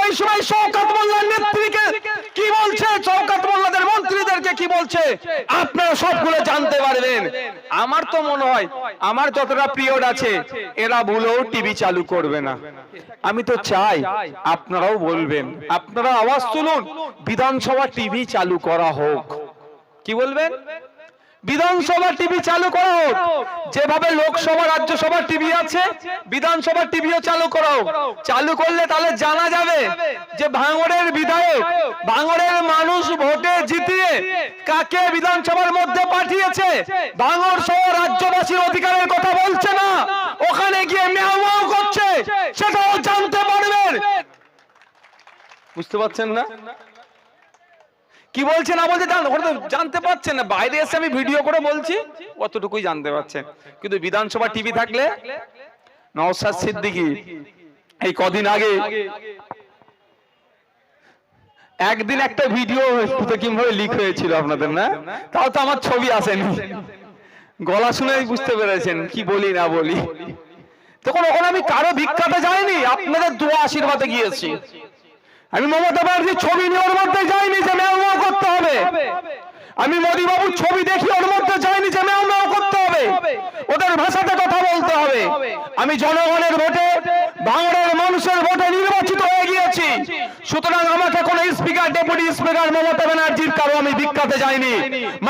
ওই সময় শওকাত মোল্লার নেত্রীকে কি বলছে? শওকাত মোল্লাদের মন্ত্রীদেরকে কি বলছে? আপনারা সবগুলো জানতে পারবেন। আমার তো মনে হয়, আমার যতটা পিরিয়ড আছে, এরা ভুলেও টিভি চালু করবে না। আমি তো চাই, আপনারাও বলবেন। আপনারা আওয়াজ তুলুন, বিধানসভা টিভি চালু করা হোক। কি বলবেন? বিধানসভা টিভি চালু করা। যেভাবে লোকসভা, রাজ্যসভা টিভি আছে, বিধানসভা টিভিও চালু করা। চালু করলে তাহলে জানা যাবে যে ভাঙড়ের বিধায়ক, ভাঙড়ের মানুষ ভোটে জিতিয়ে কাকে বিধানসভার মধ্যে পাঠিয়েছে? ভাঙড় সহ রাজ্যবাসীর অধিকারের কথা বলছে না। ওখানে গিয়ে মেয়াও করছে। সেটাও জানতে পারবেন। বুঝতে পারছেন না? কি বলছে না বলছে জানতে পারছেন না। বাইরে এসে আমি ভিডিও করে বলছি। অতটুকুই জানতে পারছেন কিন্তু বিধানসভা টিভি থাকলে নওসাদ সিদ্দিকি, এই কদিন আগে একদিন একটা ভিডিও কীভাবে লিক হয়েছিল আপনাদের, না? তাও তো আমার ছবি আসেনি। গলা শুনেই বুঝতে পেরেছেন, কি বলি না বলি। তখন ওখানে আমি কারও ভিক্ষাতে যাইনি, আপনাদের দোয়া আশীর্বাদে গিয়েছি। আমি মমতা ব্যানার্জির ছবি নিয়ে ওর মধ্যে যাইনি আমি মোদী বাবুর ছবি দেখি, ওর মধ্যে যাইনি যে ম্যাও করতে হবে। ওদের ভাষাতে কথা বলতে হবে। আমি জনগণের ভোটে ভাঙড়ের মানুষের ভোটে নির্বাচিত হয়ে গিয়েছি। সুতরাং আমাকে কোনো স্পিকার, ডেপুটি স্পিকার মমতা ব্যানার্জির কারও আমি ভিক্ষাতে যাইনি।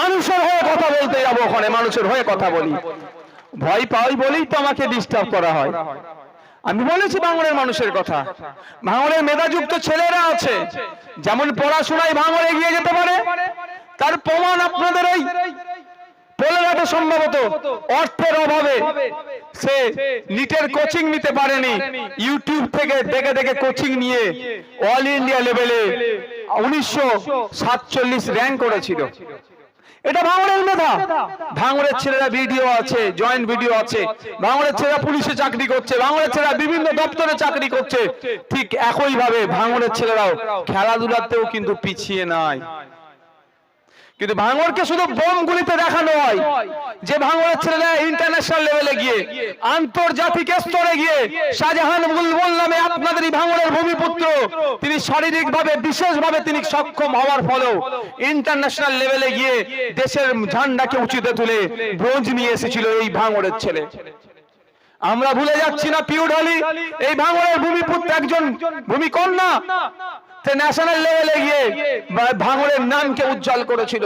মানুষের হয়ে কথা বলতে যাব ওখানে, মানুষের হয়ে কথা বলি। ভয় পাই বলেই তো আমাকে ডিস্টার্ব করা হয়। আমি বলেছি ভাঙড়ের মানুষের কথা। ভাঙড়ের মেধাযুক্ত ছেলেরা আছে। যেমন পড়াশোনায় ভাঙড় এগিয়ে যেতে পারে তার প্রমাণ আপনাদের এই পোলেরাটে সম্ভবত অর্থের অভাবে সে নিটের কোচিং নিতে পারেনি। ইউটিউব থেকে দেখে দেখে কোচিং নিয়ে অল ইন্ডিয়া লেভেলে উনিশশো সাতচল্লিশ র্যাঙ্ক করেছিল। এটা ভাঙড়ের মেধা। ভাঙড়ের ছেলেরা ভিডিও আছে জয়েন্ট ভিডিও আছে। ভাঙড়ের ছেলেরা পুলিশে চাকরি করছে, ভাঙড়ের ছেলেরা বিভিন্ন দপ্তরে চাকরি করছে। ঠিক একই ভাবে ভাঙড়ের ছেলেরাও খেলাধুলাতেও কিন্তু পিছিয়ে নাই। কিন্তু ভাঙড়কে শুধু বোমগুলিতে দেখানো হয়। যে ভাঙড়ের ছেলেরা ইন্টারন্যাশনাল লেভেলে গিয়ে, আন্তর্জাতিক স্তরে গিয়ে শাহজাহান বুলবুল নামে আপনাদের এই ভাঙড়ের ভূমিপুত্র, তিনি শারীরিকভাবে, বিশেষভাবে তিনি সক্ষম হওয়ার ফলেও ইন্টারন্যাশনাল লেভেলে গিয়ে দেশের ঝান্ডাকে উঁচুতে তুলে ব্রোঞ্জ নিয়ে এসেছিল এই ভাঙড়ের ছেলে। আমরা ভুলে যাচ্ছি না পিউডালি এই ভাঙড়ের ভূমিপুত্র একজন ভূমিকন্যা। ন্যাশনাল লেভেলে গিয়ে ভাঙড়ের নামকে উজ্জ্বল করেছিল।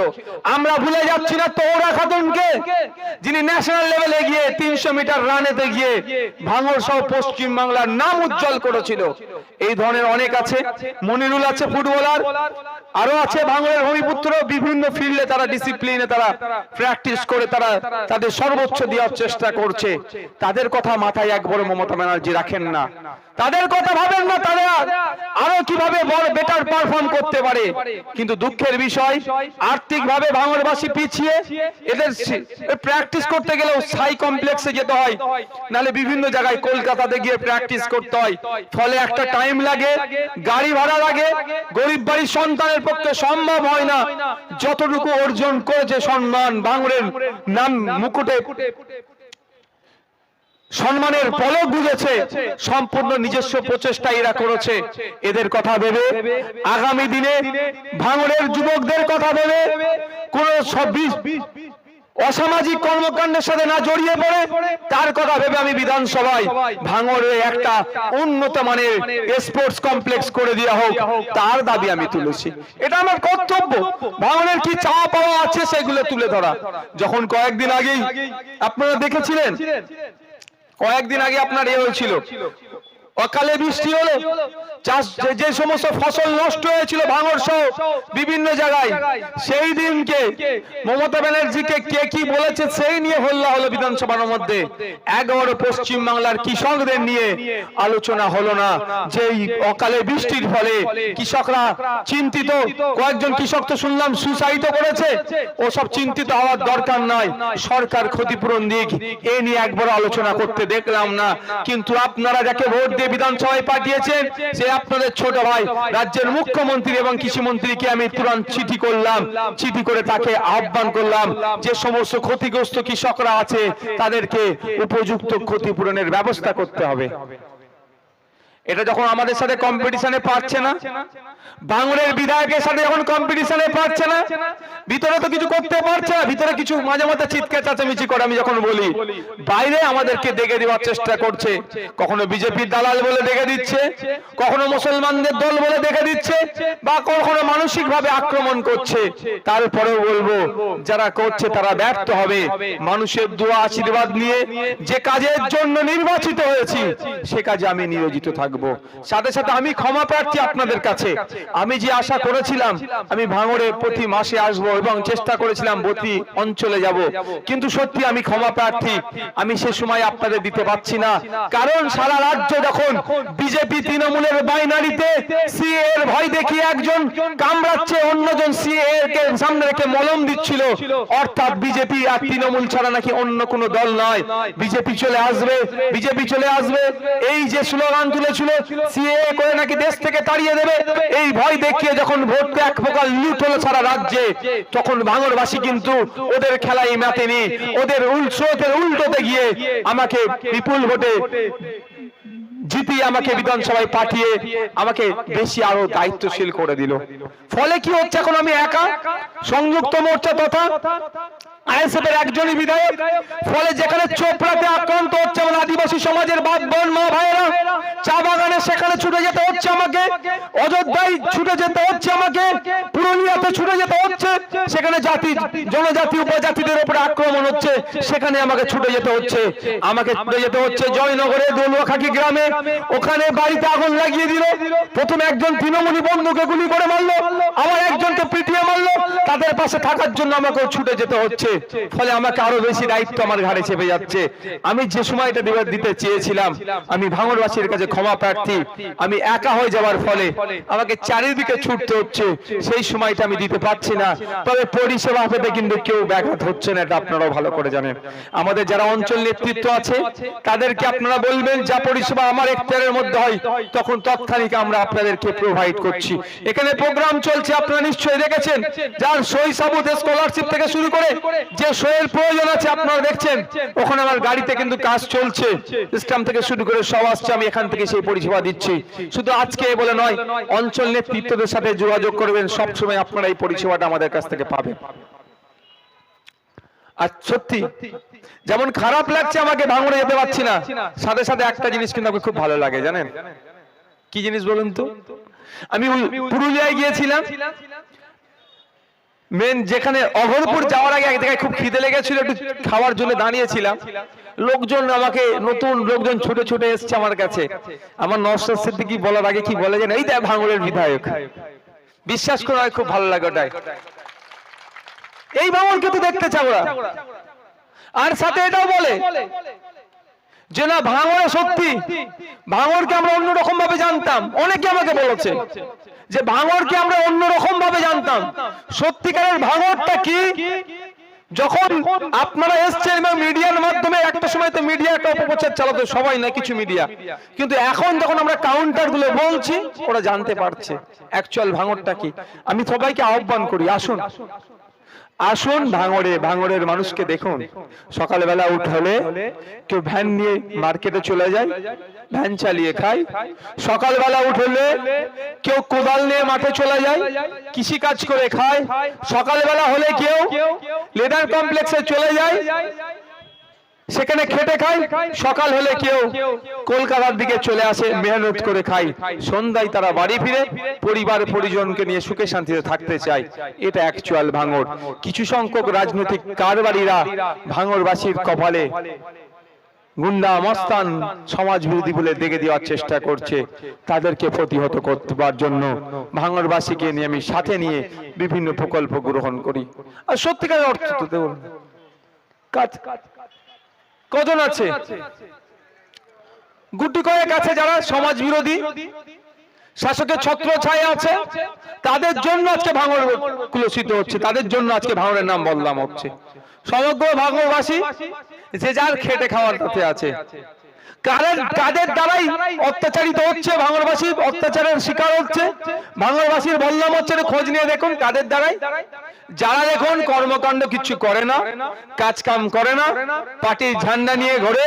আমরা ভুলে যাচ্ছি না তৌরা খাতুনকে, যিনি ন্যাশনাল লেভেলে গিয়ে তিনশো মিটার রানেতে গিয়ে ভাঙড় সহ পশ্চিম বাংলার নাম উজ্জ্বল করেছিল। এই ধরনের অনেক আছে। মনিরুল আছে ফুটবলার, আরও আছে ভাঙড়ের ভূমিপুত্র বিভিন্ন ফিল্ডে তারা ডিসিপ্লিনে তারা প্র্যাকটিস করে তারা তাদের সর্বোচ্চ দেওয়ার চেষ্টা করছে। তাদের কথা মাথায় একবারও মমতা ব্যানার্জি রাখেন না। তাদের কথা ভাবেন না তারা। আরও কীভাবে বড় বেটার পারফর্ম করতে পারে। কিন্তু দুঃখের বিষয় আর্থিক ভাবে ভাঙড়বাসী পিছিয়ে, এদের প্র্যাকটিস করতে গেলেও সাই কমপ্লেক্সে যেতে হয়। নালে বিভিন্ন জায়গায় কলকাতাতে গিয়ে প্র্যাকটিস করতে হয়। ফলে একটা টাইম লাগে, গাড়ি ভাড়া লাগে, গরিব বাড়ির সন্তানের পক্ষে সম্ভব হয় না। যতটুকু অর্জন করেছে সম্মান ভাঙড়ের নাম মুকুটে সম্মানের পলক বুঝেছে সম্পূর্ণ নিজস্ব প্রচেষ্টা এরা করেছে। এদের কথা ভেবে আগামী দিনে ভাঙড়ের যুবকদের কথা ভেবে কোন অসামাজিক কর্মকাণ্ডের সাথে না জড়িয়ে পড়ে, তার কথা ভেবে আমি বিধানসভায় ভাঙড়ে একটা উন্নত মানের স্পোর্টস কমপ্লেক্স করে দেওয়া হোক, তার দাবি আমি তুলেছি। এটা আমার কর্তব্য। ভাঙড়ের কি চাওয়া পাওয়া আছে সেগুলো তুলে ধরা। যখন কয়েকদিন আগেই আপনারা দেখেছিলেন কয়েকদিন আগে আপনার এ হয়েছিল। অকালে বৃষ্টি হলো, চাষ যে- সমস্ত ফসল নষ্ট হয়েছিল ভাঙর সহ বিভিন্ন জায়গায়, সেই দিনকে মমতা ব্যানার্জিকে কে কি বলেছে সেই নিয়ে হল্লা হলো বিধানসভার মধ্যে। এগারো পশ্চিম বাংলার কৃষকদের নিয়ে আলোচনা হলো না। যে এই অকালে বৃষ্টির ফলে কৃষকরা চিন্তিত, কয়েকজন কৃষক তো শুনলাম সুসাইড করেছে, ওসব চিন্তিত হওয়ার দরকার নাই, সরকার ক্ষতিপূরণ দিক, এ নিয়ে একবার আলোচনা করতে দেখলাম না। কিন্তু আপনারা যাকে ভোট দিয়ে বিধানসভায় পাঠিয়েছেন, সে আপনাদের ছোট ভাই, রাজ্যের মুখ্যমন্ত্রী এবং কৃষিমন্ত্রীকে আমি তুরন্ত চিঠি করলাম, চিঠি করে তাকে আহ্বান করলাম যে সমস্ত ক্ষতিগ্রস্ত কৃষকরা আছে, তাদেরকে উপযুক্ত ক্ষতিপূরণের ব্যবস্থা করতে হবে। এটা যখন আমাদের সাথে কম্পিটিশনে পারছে না, বাংলার বিধায়কের সাথে যখন কম্পিটিশনে পারছে না, ভিতরে তো কিছু করতে পারছে না, ভিতরে কিছু মাঝে মাঝে চিৎকার চাচামিচি করে আমি যখন বলি, বাইরে আমাদেরকে ডেকে দেওয়ার চেষ্টা করছে, কখনো বিজেপির দালাল বলে দেখে দিচ্ছে, কখনো মুসলমানদের দল বলে দেখে দিচ্ছে, বা কখনো মানসিক ভাবে আক্রমণ করছে, তারপরেও বলব, যারা করছে তারা ব্যর্থ হবে। মানুষের দোয়া আশীর্বাদ নিয়ে যে কাজের জন্য নির্বাচিত হয়েছি, সে কাজে আমি নিয়োজিত থাকব। সাথে সাথে আমি ক্ষমা প্রার্থী আপনাদের কাছে। আমি যে আশা করেছিলাম, আমি ভাঙড়ে প্রতি মাসে আসব এবং চেষ্টা করেছিলাম প্রতি অঞ্চলে যাব। কিন্তু সত্যি আমি ক্ষমা প্রার্থী। আমি সে সময় আপনাদের দিতে পারছি না। কারণ সারা রাজ্য যখন বিজেপি তৃণমূলের বাইনারিতে সিএ এর ভয় দেখিয়ে একজন কামড়াচ্ছে, অন্যজন সি সিএ কে সামনে রেখে মলম দিচ্ছিল। অর্থাৎ বিজেপি আর তৃণমূল ছাড়া নাকি অন্য কোনো দল নয়। বিজেপি চলে আসবে, বিজেপি চলে আসবে। এই যে স্লোগান তুলেছিল সিএ করে নাকি দেশ থেকে তাড়িয়ে দেবে? এই ভয় দেখিয়ে যখন ভোট এক প্রকার লুট হলো সারা রাজ্যে, তখন ভাঙরবাসী কিন্তু ওদের খেলাই মেতেনি। ওদের উল্টোতে উল্টোতে গিয়ে আমাকে বিপুল ভোটে জিতিয়ে আমাকে বিধানসভায় পাঠিয়ে আমাকে বেশি আরও দায়িত্বশীল করে দিল। ফলে কি হচ্ছে এখন আমি একা? সংযুক্ত মোর্চা তথা বিধায়ক। ফলে যেখানে আক্রান্ত হচ্ছে আমার আদিবাসী সমাজের বোন চা বাগানে সেখানে ছুটে যেতে হচ্ছে আমাকে। অযোধ্যায় ছুটে যেতে হচ্ছে আমাকে। পুরুলিয়াতে ছুটে যেতে হচ্ছে। সেখানে জাতি, জনজাতি, উপজাতিদের উপরে আক্রমণ হচ্ছে। সেখানে আমাকে ছুটে যেতে হচ্ছে। আমাকে ছুটে যেতে হচ্ছে জয়নগরে দলুয়াখাকি গ্রামে। ওখানে বাড়িতে আগুন লাগিয়ে দিল। প্রথমে একজন তৃণমূলী বন্ধুকে গুলি করে মারলো। আবার একজনকে পিটিয়ে মারলো। তাদের পাশে থাকার জন্য আমাকে ছুটে যেতে হচ্ছে। ফলে আমাকে আরও বেশি দায়িত্ব আমার ঘাড়ে চেপে যাচ্ছে। আমি যে সময়টা দিবার দিতে চেয়েছিলাম, আমি ভাঙরবাসীর কাছে ক্ষমা প্রার্থী। আমি একা হয়ে যাওয়ার ফলে আমাকে চারিদিকে ছুটতে হচ্ছে। সেই সময়টা আমি দিতে পারছি না। তবে পরিষেবা পেতে কিন্তু কেউ ব্যাঘাত হচ্ছে না, এটা আপনারাও ভালো করে জানেন। আমাদের যারা অঞ্চল নেতৃত্ব আছে, তাদেরকে আপনারা বলবেন, যা পরিষেবা আমার এখতিয়ারের মধ্যে হয়, তখন তৎক্ষণিক আমরা আপনাদেরকে প্রোভাইড করছি। এখানে প্রোগ্রাম চলছে, আপনারা নিশ্চয়ই দেখেছেন, যার সই সাবুত স্কলারশিপ থেকে শুরু করে যে সইয়ের প্রয়োজন আছে, আপনারা দেখছেন, ওখানে আমার গাড়িতে কিন্তু কাজ চলছে। স্ট্যাম্প থেকে শুরু করে সব আসছে, আমি এখান থেকে সেই পরিষেবা দিচ্ছি। শুধু আজকে বলে নয়, অঞ্চল নেতৃত্বদের সাথে যোগাযোগ করবেন, সবসময় আপনারা এই পরিষেবাটা আমাদের কাছ থেকে পাবেন আর সত্যি, যেমন খারাপ লাগছে আমাকে, ভাঙড়ে যেতে পারছি না। সাথে সাথে একটা জিনিস কিন্তু আমাকে খুব ভালো লাগে, জানেন? কি জিনিস বলুন তো? আমি পুরুলিয়ায় গিয়েছিলাম। মেন যেখানে অঘরপুর যাওয়ার আগে এক জায়গায় খুব খিদে লেগেছিল, একটু খাওয়ার জন্য দাঁড়িয়েছিলাম। লোকজন আমাকে, নতুন লোকজন ছুটে ছুটে এসছে আমার কাছে। আমার নশ্বর সিদ্দিকি বলার আগে কি বলে যেন এই দেখ, ভাঙড়ের বিধায়ক। বিশ্বাস করে খুব ভালো লাগে ওটাই এই ভাঙড়কে তো দেখতে চাও ওরা আর সাথে এটাও বলে যে না ভাঙড়ে সত্যি ভাঙড়কে আমরা অন্যরকম ভাবে জানতাম। অনেকে আমাকে বলেছে যে ভাঙড়কে আমরা অন্যরকম ভাবে জানতাম। সত্যিকারের ভাঙড়টা কি? যখন আপনারা এসছেন এবং মিডিয়ার মাধ্যমে, একটা সময় তো মিডিয়া, একটা অপপ্রচার চালাতো সবাই, না কিছু মিডিয়া। কিন্তু এখন যখন আমরা কাউন্টারগুলো বলছি, ওরা জানতে পারছে অ্যাকচুয়াল ভাঙড়টা কি। আমি সবাইকে আহ্বান করি, আসুন। আসুন ভাঙড়ে ভাঙড়ের মানুষকে দেখুন। সকালবেলা উঠলে কেউ ভ্যান নিয়ে মার্কেটে চলে যায় ভ্যান চালিয়ে খায়। সকালবেলা উঠলে কেউ কোদাল নিয়ে মাঠে চলে যায় কৃষি কাজ করে খায়। সকালবেলা হলে কেউ লেদার কমপ্লেক্সে চলে যায়। সেখানে খেটে খাই সকাল হলে কেউ কলকাতার দিকে চলে আসে, মেহনত করে খাই সন্ধ্যায় তারা বাড়ি ফিরে, পরিবার পরিজনকে নিয়ে সুখে শান্তিতে থাকতে চায়। এটা অ্যাকচুয়াল ভাঙর কিছু সংখ্যক রাজনৈতিক কারবারিরা ভাঙরবাসীর কপালে গুন্ডা, মস্তান সমাজ বিরোধী বলে দেখে দেওয়ার চেষ্টা করছে। তাদেরকে প্রতিহত করবার জন্য ভাঙরবাসীকে নিয়ে আমি সাথে নিয়ে বিভিন্ন প্রকল্প গ্রহণ করি। আর সত্যিকার অর্থ তো দেখুন, কাজ কজন আছে? গুটি কয়েক আছে যারা সমাজ বিরোধী শাসকের ছত্র ছায়া আছে, তাদের জন্য আজকে ভাঙর কুলসিত হচ্ছে, তাদের জন্য আজকে ভাঙরের নাম বদলাম হচ্ছে। সমগ্র ভাঙরবাসী যে যার খেটে খাওয়ার তাতে আছে। কাদের কাদের দ্বারাই অত্যাচারিত হচ্ছে ভাঙরবাসী অত্যাচারের শিকার হচ্ছে। ভাঙরবাসীর বদলাম হচ্ছে, খোঁজ নিয়ে দেখুন কাদের দ্বারাই। যারা দেখুন কর্মকাণ্ড কিছু করে না, কাজ কাম করে না পার্টির ঝান্ডা নিয়ে ঘরে,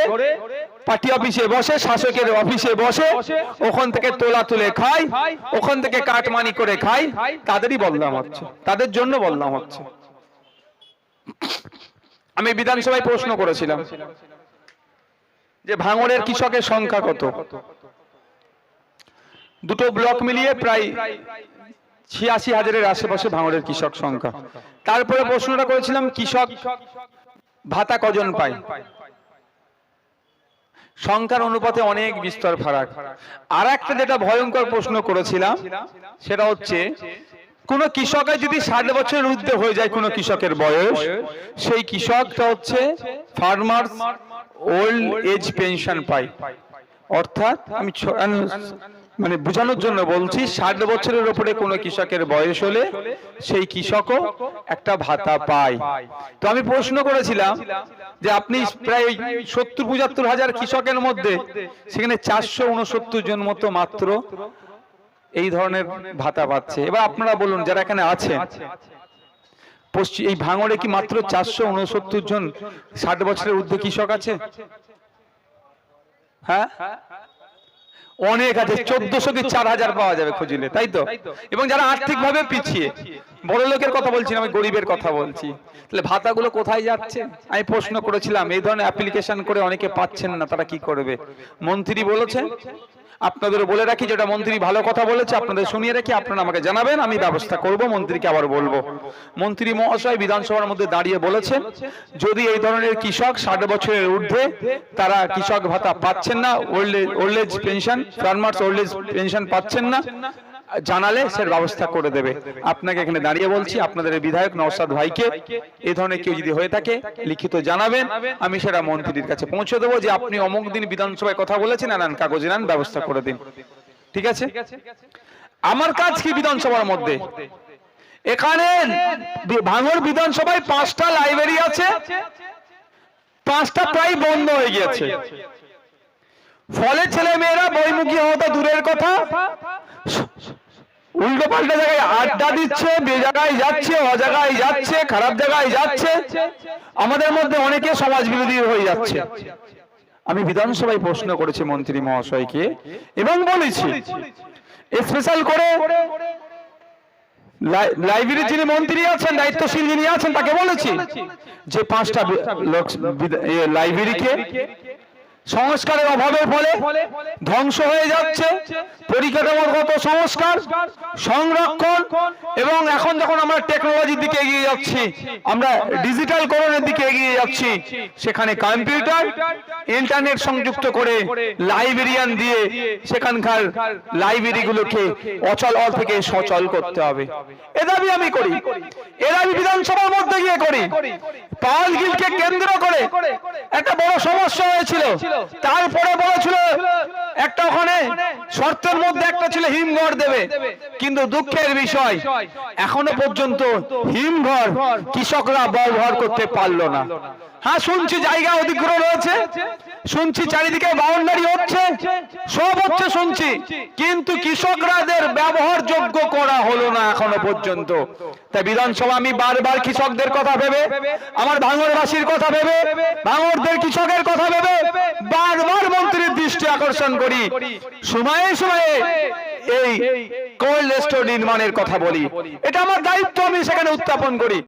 পার্টি অফিসে বসে, শাসকের অফিসে বসে, ওখান থেকে তোলা তুলে খায়, ওখান থেকে কাটমানি করে খায়, তাদেরই বদনাম হচ্ছে, তাদের জন্য বদনাম হচ্ছে। আমি বিধানসভায় প্রশ্ন করেছিলাম যে ভাঙড়ের কৃষকের সংখ্যা কত? দুটো ব্লক মিলিয়ে প্রায় ছিয়াশি হাজারের আশেপাশে ভাঙড়ের কৃষক সংখ্যা। তারপরে প্রশ্নটা করেছিলাম, কৃষক ভাতা কজন পায়? সংখ্যার অনুপাতে অনেক বিস্তর ফারাক। আর একটা যেটা ভয়ঙ্কর প্রশ্ন করেছিলাম, সেটা হচ্ছে, কোন কৃষকের যদি ষাট বছরের ঊর্ধ্বে হয়ে যায় কোন কৃষকের বয়স, সেই কৃষকটা হচ্ছে ফার্মার ওল্ড এজ পেনশন পায়। অর্থাৎ আমি মানে বোঝানোর জন্য বলছি, ষাট বছরের উপরে কোনো কৃষকের বয়স হলে সেই কৃষকও একটা ভাতা পায়। তো আমি প্রশ্ন করেছিলাম যে আপনি প্রায় সত্তর, পঁচাত্তর হাজার কৃষকের মধ্যে সেখানে চারশো উনসত্তর জন মতো মাত্র এই ধরনের ভাতা পাচ্ছে। এবার আপনারা বলুন, যারা এখানে আছেন পশ্চিম এই ভাঙড়ে কি মাত্র চারশো উনসত্তর জন ষাট বছরের ঊর্ধ্বে কৃষক আছে? হ্যাঁ? অনেক আছে চোদ্দশো কি চার হাজার পাওয়া যাবে খুঁজিলে তাই তো? এবং যারা আর্থিক ভাবে পিছিয়ে বড় লোকের কথা বলছি না আমি গরিবের কথা বলছি। তাহলে ভাতাগুলো কোথায় যাচ্ছে? আমি প্রশ্ন করেছিলাম এই ধরনের অ্যাপ্লিকেশন করে অনেকে পাচ্ছেন না তারা কি করবে? মন্ত্রী বলেছে? আপনাদের বলে রাখি যেটা মন্ত্রী ভালো কথা বলেছে, আপনাদের শুনিয়ে রাখি, আপনারা আমাকে জানাবেন, আমি ব্যবস্থা করব, মন্ত্রীকে আবার বলব। মন্ত্রী মহাশয় বিধানসভার মধ্যে দাঁড়িয়ে বলেছেন, যদি এই ধরনের কৃষক ষাট বছরের ঊর্ধ্বে তারা কৃষক ভাতা পাচ্ছেন না old old age pension farmers old age pension পাচ্ছেন না জানালে সে ব্যবস্থা করে দেবে। আপনাকে এখানে দাঁড়িয়ে বলছি আপনাদের বিধায়ক নওসাদ ভাইকে এই ধরনের কেউ যদি হয়ে থাকে লিখিত জানাবেন। আমি সেটা মন্ত্রীর কাছে পৌঁছে দেবো যে আপনি অমুক দিন বিধানসভায় কথা বলেছেন আনান কাগজে নেন ব্যবস্থা করে দিন। ঠিক আছে? আমার কাজ কি বিধানসভার মধ্যে? এখানে ভাঙড় বিধানসভায় পাঁচটা লাইব্রেরি আছে। পাঁচটা প্রায় বন্ধ হয়ে গিয়েছে। ফলে ছেলে মেয়েরা বইমুখী হওয়া দূরের কথা। উল্টো পাল্টা জায়গায় আড্ডা দিচ্ছে বে জায়গায় যাচ্ছে অ জায়গায় যাচ্ছে, খারাপ জায়গায় যাচ্ছে। আমাদের মধ্যে অনেকে সমাজ বিরোধী হয়ে যাচ্ছে। আমি বিধানসভায় প্রশ্ন করেছি মন্ত্রী মহাশয়কে এবং বলেছি স্পেশাল করে লাই- লাইব্রেরির যিনি মন্ত্রী আছেন, দায়িত্বশীল যিনি আছেন, তাকে বলেছি যে পাঁচটা লাইব্রেরিকে সংস্কারের অভাবের ফলে ধ্বংস হয়ে যাচ্ছে। পরিকাঠামোগত সংস্কার সংরক্ষণ এবং এখন যখন আমরা টেকনোলজির দিকে এগিয়ে যাচ্ছি আমরা ডিজিটাল করণের দিকে এগিয়ে যাচ্ছি। সেখানে কম্পিউটার ইন্টারনেট সংযুক্ত করে লাইব্রেরিয়ান দিয়ে সেখানকার লাইব্রেরিগুলোকে অচল থেকে সচল করতে হবে। এ দাবি আমি করি। এ দাবি বিধানসভার মধ্যে গিয়ে করি। পাল গিলকে কেন্দ্র করে একটা বড় সমস্যা হয়েছিল। তারপরে বলেছিল, একটা ওখানে শর্তের মধ্যে একটা ছিল হিমঘর দেবে, কিন্তু দুঃখের বিষয়, এখনও পর্যন্ত হিমঘর কৃষকরা ব্যবহার করতে পারল না। হ্যাঁ শুনছি, জায়গা অধিগ্রহণ শুনছি চারিদিকে বাউন্ডারি হচ্ছে। সব হচ্ছে শুনছি। কিন্তু কৃষকরাদের করা হলো না এখনও পর্যন্ত। তাই বিধানসভা আমি বারবার কৃষকদের কথা ভেবে, আমার ভাঙরবাসীর কথা ভেবে, ভাঙরদের কৃষকের কথা ভেবে বারবার মন্ত্রীর দৃষ্টি আকর্ষণ করি। সময়ে সময়ে এই কোল্ড স্টোর নির্মাণের কথা বলি। এটা আমার দায়িত্ব, আমি সেখানে উত্থাপন করি।